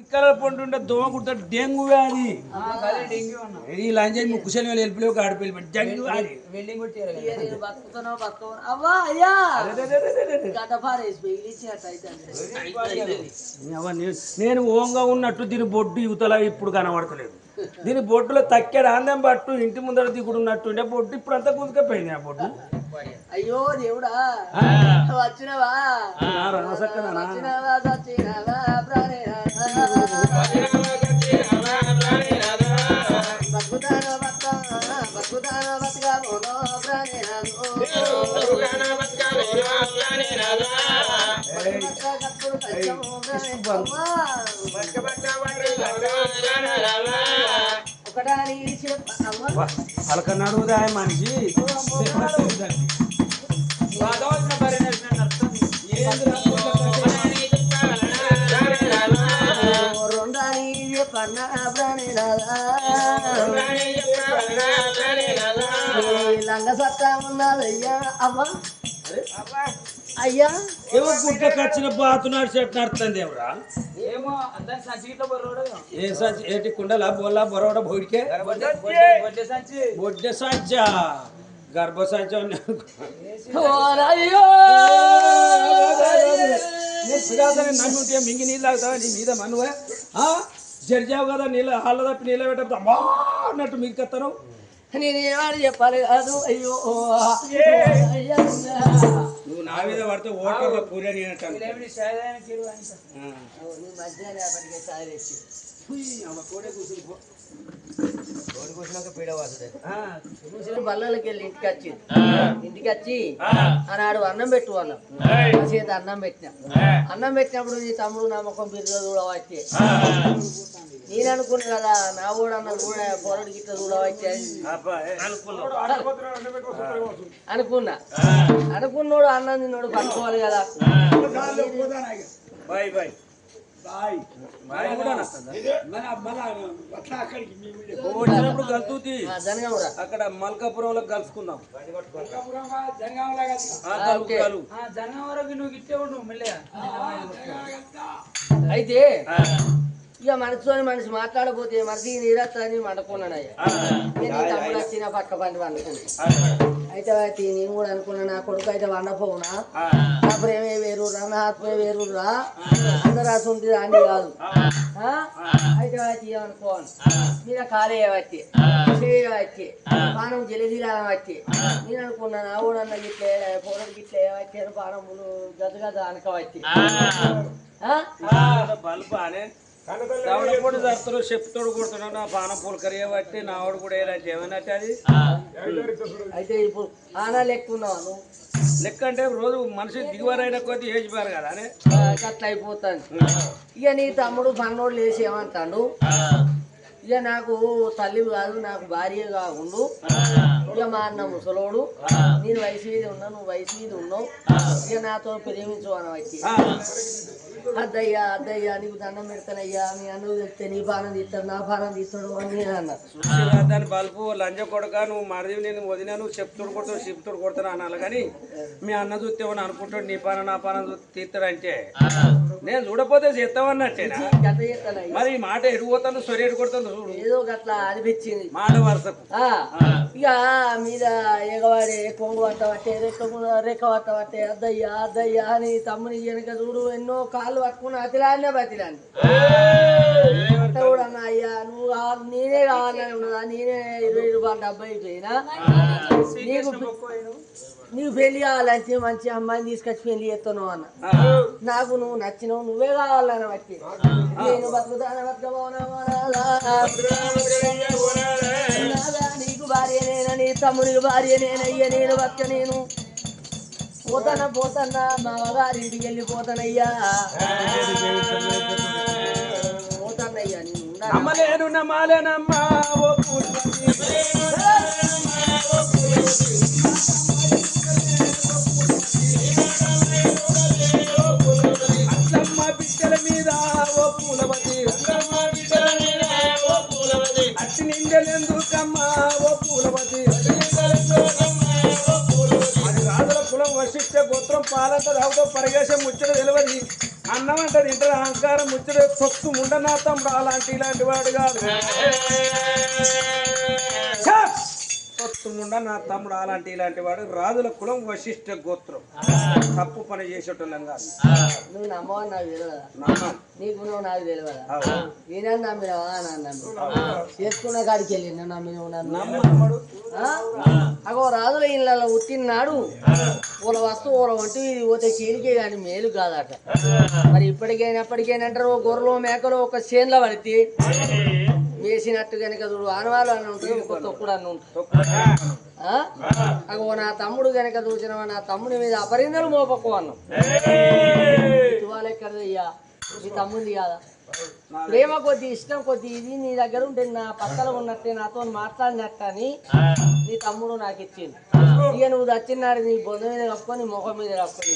ఇక్కడ పండుంటే దోమ కుట్ట డెంగు వ్యాధి. ఈ లంజని ముక్కుసలి వాళ్ళు వెళ్ళిపోయి ఒక ఆడపిల్లి పెట్టి డెంగు వ్యాధి. నేను అయ్యా ఓంగా ఉన్నట్టు దీని బొడ్డు యువతల ఇప్పుడు కనబడతలేదు. దీని బొడ్డులో తక్కాడు ఆందం పట్టు ఇంటి ముందర దిగుడు ఉన్నట్టుండే బొడ్డు ఇప్పుడు అంతా కుదుకపోయింది ఆ బొడ్డు. అయ్యో దేవుడా? వచ్చినవా? పలకన్నాడు మనిషి లంగ సత్తా ఉన్నదయ్యా. అవ్వ అయ్యా. ఏమో గుడ్డకు వచ్చిన బాతునాడు చెట్టు నడుతుంది ఎవరా ఏమో ఏ సంచి? ఏటి కుండలా బోలా బొరవడ బోడికే? బొడ్డే. సంచి. గర్భ సంచ ఓరయ్యో నన్ను మింగి నీళ్ళు తాగుతావా? నీ మీద మనువే జరిచావు కదా నీళ్ళ హాళ్ళ తప్పి నీళ్ళ పెట్టబోతా అమ్మా! అన్నట్టు మిగతాను నేను ఏమని చెప్పాలి కాదు? అయ్యో! అయ్యా! నువ్వు నా మీద పడితే ఓటర్ల పూరని ఏమి బల్లలకి వెళ్ళి ఇంటికి వచ్చి ఇంటికి వచ్చి ఆనాడు అన్నం పెట్టు అన్నం చేత అన్నం పెట్టిన. అన్నం పెట్టినప్పుడు నీ తమ్ముడు నా ముఖం బిర్ర చూడవచ్చే నేను అనుకున్నా కదా నా కూడా అన్న కూడా పొరడు గిట్ల చూడవచ్చే అని. అనుకున్నా. అనుకున్నోడు అన్నం తిన్నోడు పట్టుకోవాలి కదా. బాయ్ బాయ్ బాయ్ కూడా నచ్చదా? నువ్వు వచ్చినప్పుడు కలుతుంది ఆ, జనగామురా. అక్కడ మల్కాపురంలో కలుసుకుందాం. అయితే ఇక మనసుని మనిషి మాట్లాడపోతే మనిషి నీరత్తని అనుకున్నాను అయ్యా ఇక నీ తమ్ముడు వచ్చిన పక్క పండి అనుకున్నాను అయితే నేను కూడా అనుకున్నా నా కొడుకు అయితే వండపోవునా? నా ప్రేమే వేరు రా నా ఆత్మే వేరు రా. అందరు రాసుంది అని కాదు. ఆ? అయితే అయితే ఏమనుకోను మీద కాలే వచ్చి చేయవచ్చి పానం జలదీరాలం వచ్చి నేను అనుకున్నా నా కూడా అన్న గిట్లే పొరడు గిట్లే వచ్చాను పానములు గద గద అనకవచ్చి. ఆ? బల్బు అనే దవడపొడి దత్తరు చెప్తోడు కొడుతున్నాడు నా పానం పులకరి బట్టి నా వాడు కూడా ఇలా చేయమన్నట్టు అది అయితే ఇప్పుడు ఆనా లెక్కున్నావు నువ్వు? లెక్క అంటే రోజు మనిషి దిగువరైన కొద్ది ఏజిపోయారు కదా అనే ఆ, గట్ల అయిపోతాను ఇక నీ తమ్ముడు పన్నోడు లేచి ఏమంటాడు? ఇక నాకు తల్లి కాదు నాకు భార్య కాకుండు. ఇక మా అన్న ముసలోడు. నేను వయసు మీద ఉన్నా నువ్వు వయసు మీద ఉన్నావు. ఇక నాతో ప్రేమించు అని వచ్చి అద్దయ్యా అద్దయ్యా నీకు దండం పెడతానయ్యా. మీ అన్ను తెస్తే నీ పానం తీస్తాడు నా పానం తీస్తాడు అని నేను అన్నా. దాని బల్బు లంజ కొడక నువ్వు మరిది నేను వదినా నువ్వు చెప్తుడు కొడతావు చెప్తుడు కొడతాను అనాలి కానీ మీ అన్న చూస్తే ఏమని అనుకుంటాడు నీ పాన నా పాన తీస్తాడంటే? నేను చూడపోతే చేస్తామన్నట్టేనా మరి మాట ఎడిపోతాను సొరి ఎడు కొడుతుంది చూడు. ఏదో గట్ల అనిపించింది మాట వరుసకు. ఇక మీద ఎగవాడి కొంగు పట్ట పట్టే రెక్క రెక్క పట్ట పట్టే అద్దయ్యా అద్దయ్యా అని తమ్ముని వెనక చూడు ఎన్నో కాళ్ళు పట్టుకుని అతిలాడినే బతిలాన్ని కూడా అన్న అయ్యా నువ్వు కావాలి నేనే కావాలని ఉన్నదా? నేనే ఇరవై రూపాయలు డబ్బా నీకు నీకు పెళ్ళి కావాలంటే మంచి అమ్మాయిని తీసుకొచ్చి పెళ్ళి చేస్తాను అన్న. నాకు నువ్వు నచ్చినావు నువ్వే కావాలని బట్టి. నేను బతుకుతాను బతుకబోనా నీకు భార్య నేనని తమ్ముడికి భార్య నేనయ్య నేను? బతుక నేను పోతానా పోతానా మా గారింటికి వెళ్ళిపోతానయ్యా పోతానయ్యా నేను నమ్మాలేనమ్మా ఓ అది గోత్రం పాలంత రావుతో పరిగేసే ముచ్చట తెలియదు అన్నం అంటే ఇంటర్ అహంకారం ముచ్చట తొత్తు ముండనా తమ్ముడు అలాంటి ఇలాంటి వాడు కాదు. ఛ! తొత్తు ముండ నా తమ్ముడు అలాంటి ఇలాంటి వాడు. రాజుల కులం వశిష్ఠ గోత్రం. తప్పు పని చేసేటోళ్ళం కాదు. నువ్వు నమ్మవని నాకు తెలియదా నాన్న నీకు నువ్వు నాకు తెలియదా. నేనని నమ్మినావా? నమ్మి చేసుకున్న కాడికి వెళ్ళి నన్ను నమ్మినవు నన్ను? అగో రాజుల ఇళ్ళలో ఉట్టినాడు పూల వస్తువు పూల వంటి ఇది పోతే చీలికే కానీ మేలు కాదట. మరి ఇప్పటికైనా ఎప్పటికైనా అంటారు ఓ గొర్రెలు మేకలు ఒక చేన్లో పడితే వేసినట్టు కనుక చూడు ఆనవాళ్ళు అని ఉంటుంది ఒక తొక్కుడు అని ఉంటుంది. ఆ? అగో నా తమ్ముడు కనుక చూసిన నా తమ్ముడి మీద అపరిందలు మోపకు అన్నాం. ఇవాళ ఎక్కడ అయ్యా? ఈ తమ్ముంది కాదా? ప్రేమ కొద్ది ఇష్టం కొద్ది ఇది నీ దగ్గర ఉంటే నా పక్కన ఉన్నట్టే నాతో మాట్లాడినట్టు అని నీ తమ్ముడు నాకు ఇచ్చింది ఇక నువ్వు వచ్చినాడు నీ బొంద మీద కప్పుకొని ముఖం మీద కప్పుకొని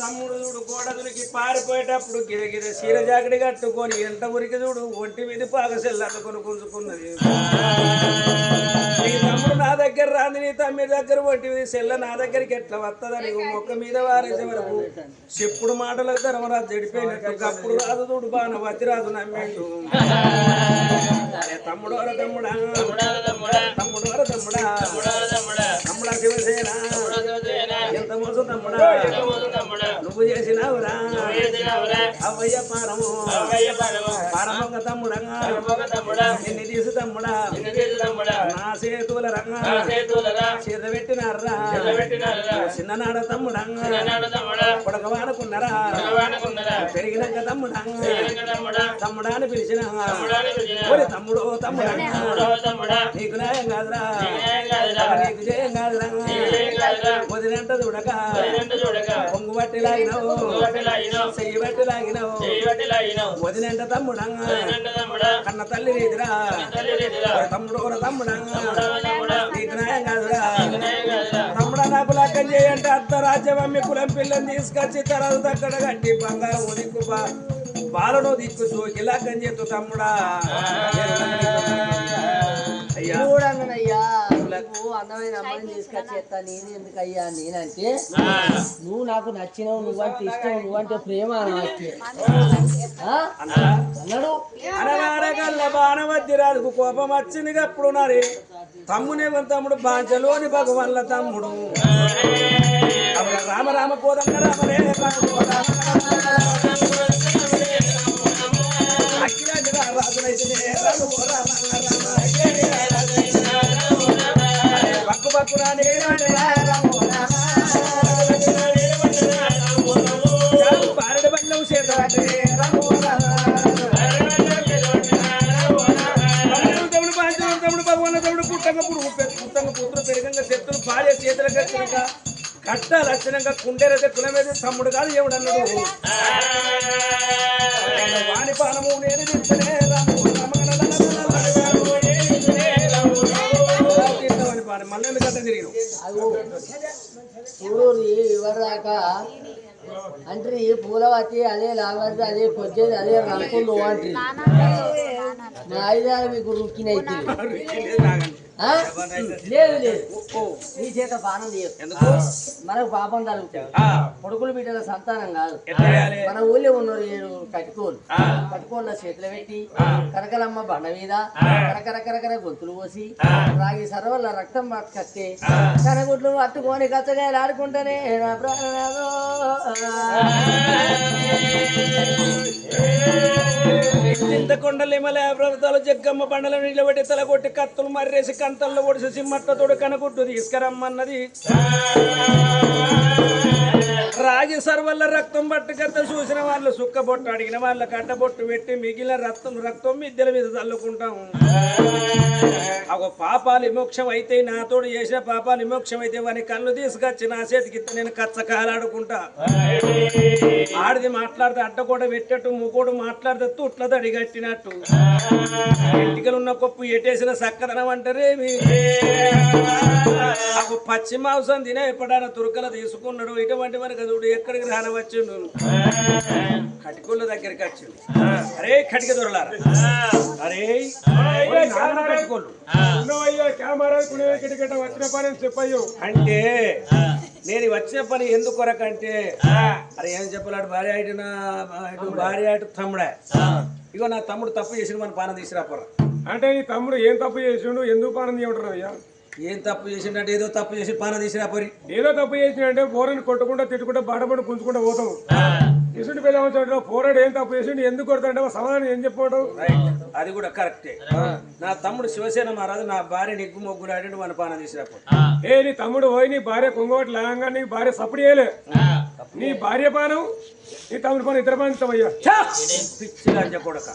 తమ్ముడు చూడు గోడ దురికి పారిపోయేటప్పుడు గిరగిర చీర జాకెట్ కట్టుకొని ఎంత ఉరికి చూడు ఒంటి మీద పాగసెల్లు అల్లుకొని గుంజుకున్నది. నీ తమ్ముడు నా దగ్గర రాంది నీ తమ్మి దగ్గర ఒంటి మీద సెల్ల నా దగ్గరికి ఎట్లా వస్తుందని మొక్క మీద వారేసే వరకు చెప్పుడు మాటలకు ధర్మరాజు చెడిపోయినట్టు. అప్పుడు రాదు చూడు బాగా వతిరాదు నమ్మిండు. అరే తమ్ముడు. వర తమ్ముడా. తమ్ముడు శివసేన. ఎంత మోసం తమ్ముడా. నువ్వు చేసినావురా. అవ్వయ్య పారము. పారమొక్క తమ్ముడంగా నిన్ను తీసు తమ్ముడా. నా చేతుల రంగా పెట్టినారా? చిన్ననాడ తమ్ముడంగా. కొడక వాడుకున్నారా పెరిగినాక తమ్ముడంగా తమ్ముడా? అని పిలిచిన? ఒరే తమ్ముడు తమ్ముడంగా నీకు న్యాయం కాదురా. నీకు జయం కాదురా. వదినంట చూడక. పొంగు బట్టి లాగినావు. చెయ్యి బట్టి లాగినావు. వదినంట తమ్ముడంగా కన్న తల్లి ఒరే తమ్ముడు తమ్ముడంగా నీకు న్యాయం కాదురా. లక్కం చేయంటే అర్ధ రాజ్యం అమ్మి కులం పిల్లని తీసుకొచ్చి తర్వాత అక్కడ కట్టి బంగారం దిక్కు బా- బాలను దిక్కు సోకి లక్కం చేస్తూ తమ్ముడా. అయ్యా. నువ్వు అందమైన అమ్మాయిని తీసుకొచ్చేస్తా నేను ఎందుకు అయ్యా నేనంటే నువ్వు నాకు నచ్చినావు నువ్వంటే ఇష్టం నువ్వంటే ప్రేమ నాకు అన్నాడు బాణవద్దిరాజుకు కోపం వచ్చింది అప్పుడు నారి తమ్మునే తమ్ముడు బాంచలోని భగవన్ల తమ్ముడు రామ రామ కోదండ రామరే రాని పారడి కట్ట లక్షణంగా కుండేరైతే కులమేది తమ్ముడు కాదు ఏమిడన్నాడు వాణి పానము నేను చూడు ఇవరిదాకా అంటే పూలవతి అదే లావతి అదే పొచ్చేది అదే రంకులు అంటే నా ఐదారు మీకు రుక్కినైతే? లేదు లేదు. నీ చేత చేయదు ఎందుకు? మనకు పాపం తరుగుతుంది ఆ, కొడుకులు బిడ్డల సంతానం కాదు? మన ఊళ్ళో ఉన్నారు ఏడు కట్టుకోలు. కట్టుకోళ్ళ చేతులు పెట్టి కనకలమ్మ బండ మీద కరకరకరకర గొంతులు పోసి రాగి సర్వల రక్తం కట్టి కనగుడ్లు అట్టుకొని కచ్చగాయలు ఆడుకుంటేనే నా. చింతకొండలు ఇమలే వ్రతాలు జగ్గమ్మ బండల నిలబెట్టి తలగొట్టి కత్తులు మర్రేసి కంతల్లో ఒడిసి సిమ్మట్టతోడు కనగుడ్డు తీసుకురమ్మన్నది. రాగి సర్వల్ల రక్తం పట్టుకత్త చూసిన వాళ్ళు సుక్క బొట్టు అడిగిన వాళ్ళ కట్ట బొట్టు పెట్టి మిగిలిన రక్తం రక్తం మిద్దెల మీద చల్లుకుంటాం. ఒక పాపాలు విమోక్షం అయితే నాతోడు చేసిన పాపాలు విమోక్షం అయితే వాని కళ్ళు తీసుకొచ్చి నా చేతికి నేను కచ్చకాలాడుకుంటా ఆడిది మాట్లాడితే అడ్డ కూడా పెట్టట్టు ముకోడు మాట్లాడితే తుట్ల తడి కట్టినట్టు. ఇంటికలు ఉన్న కొప్పు ఎటేసిన సక్కదనం అంటారేమి? నాకు పచ్చి మాంసం తినే ఎప్పుడైనా తురకలు తీసుకున్నాడు ఇటువంటి మనకు చూడు ఎక్కడికి రానవచ్చుండు. కటికుల దగ్గరికి వచ్చిండు. అరే కటిక దొరలారా? అరే కటికోళ్ళు. వచ్చిన పని చెప్పయ్యో. అంటే నేను వచ్చిన పని ఎందుకు కొరకంటే అరే ఏం చెప్పాలి భార్య అయిన ఇటు భార్య అటు తమ్ముడే. ఇగో నా తమ్ముడు తప్పు చేసిన మన పానం తీసుకురాపోరా అంటే నీ తమ్ముడు ఏం తప్పు చేసిండు ఎందుకు పానం చేయమంటారు అయ్యా? ఏం తప్పు చేసిండంటే ఏదో తప్పు చేసి పానం తీసుకురాపోరి ఏదో తప్పు చేసిండంటే పోరని కొట్టుకుంటా తిట్టుకుంటా బాటపడి గుంజుకుంటా పోతాము ఇసుంటి పెద్ద పోరాడు ఏం తప్పు చేసిండు ఎందుకు కొడతాడంటే సమాధానం ఏం రైట్ అది కూడా కరెక్టే. నా తమ్ముడు శివసేన మహారాజు నా భార్య నిగ్గు మొగ్గులు ఆడి మన పానం తీసుకురాపో ఏ నీ తమ్ముడు పోయి నీ భార్య కొంగోటి లాగా నీ భార్య సప్పుడు చేయలే. నీ భార్య పానం నీ తమ్ముడి పానం ఇద్దరు పానం ఇస్తామయ్యా పిచ్చి లంజ కొడక.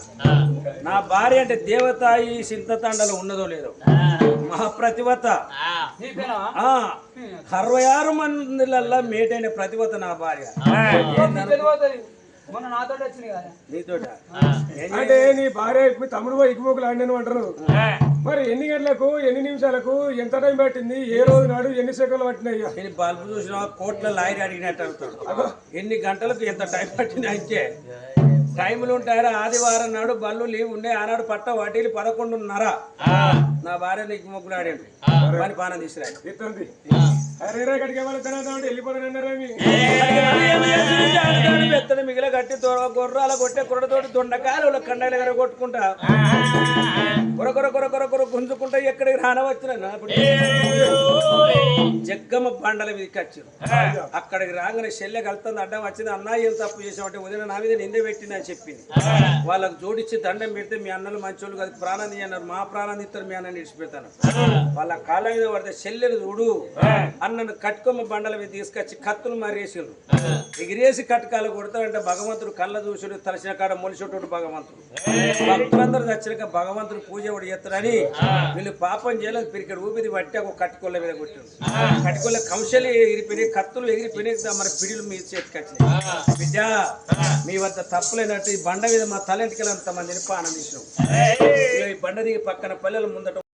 నా భార్య అంటే దేవత ఈ సింతతాండలో ఉన్నదో లేదో. మహాప్రతివత. అరవై ఆరు మందిలల్లా మేటైన ప్రతివత నా భార్య. అంటే నీ భార్య మీ తమ్ముడు పోయి ఇక్కుమోకులు ఆడినను అంటారు. మరి ఎన్ని గంటలకు ఎన్ని నిమిషాలకు ఎంత టైం పట్టింది ఏ రోజు నాడు ఎన్ని సెకండ్లు పట్టినాయ్యా నేను బల్బు చూసిన కోట్ల లాయర్ అడిగినట్టు అవుతాడు. ఎన్ని గంటలకు ఎంత టైం పట్టింది అంటే టైములు ఉంటాయరా? ఆదివారం నాడు బళ్ళు లీవ్ ఉండే ఆనాడు పట్ట వాటిలు పదకొండున్నర. నా భార్య నీకు మొగ్గులు ఆడాడు పని పానం తీసుకురా ఇస్తుంది అరే రే గడికే వాళ్ళ తర్వాత అంటే వెళ్ళిపోతానన్నారేమి పెత్తడి మిగిల కట్టి దొర గొర్రాల కొట్టే కుర్రతోటి దొండకాయలు కండాలు ఎగర కొట్టుకుంటా కొర కొర కొర కొర కొర గుంజుకుంటా ఎక్కడికి రానవచ్చిన జగ్గమ్మ బండల మీదకి వచ్చారు అక్కడికి రాగానే చెల్లె కలుతుంది అడ్డం వచ్చింది అన్న ఏం తప్పు చేసామంటే ఉదయం నా మీద నింద పెట్టింది అని చెప్పింది వాళ్ళకి జోడిచ్చి దండం పెడితే మీ అన్నలు మంచోళ్ళు కాదు ప్రాణం అన్నారు మా ప్రాణం ఇస్తారు మీ అన్నని విడిచిపెడతాను వాళ్ళ కాళ్ళ మీద పడితే చెల్లెలు చూడు అన్నను కట్టుకొమ్మ బండల మీద తీసుకొచ్చి కత్తులు మరేసారు ఎగిరేసి కట్టుకాలు కొడతాడంటే భగవంతుడు కళ్ళ చూసుడు తలసిన కాడ మొలిచేటోడు భగవంతుడు. భక్తులందరూ చచ్చినాక భగవంతుడు పూజ కూడా చేస్తారని వీళ్ళు పాపం చేయలేదు పిరికడు ఊపిరి పట్టి ఒక కట్టుకొల్ల మీద కొట్టాడు కట్టుకొల్ల కంశలు ఎగిరిపోయినాయి కత్తులు ఎగిరిపోయినాయి మన పిడిలు మీ చేతికి వచ్చినాయి. బిడ్డ మీ వద్ద తప్పులేనట్టు ఈ బండ మీద మా తలెంటికెళ్ళంత మందిని పానం తీసినాం ఈ బండ దిగి పక్కన పల్లెల ముందట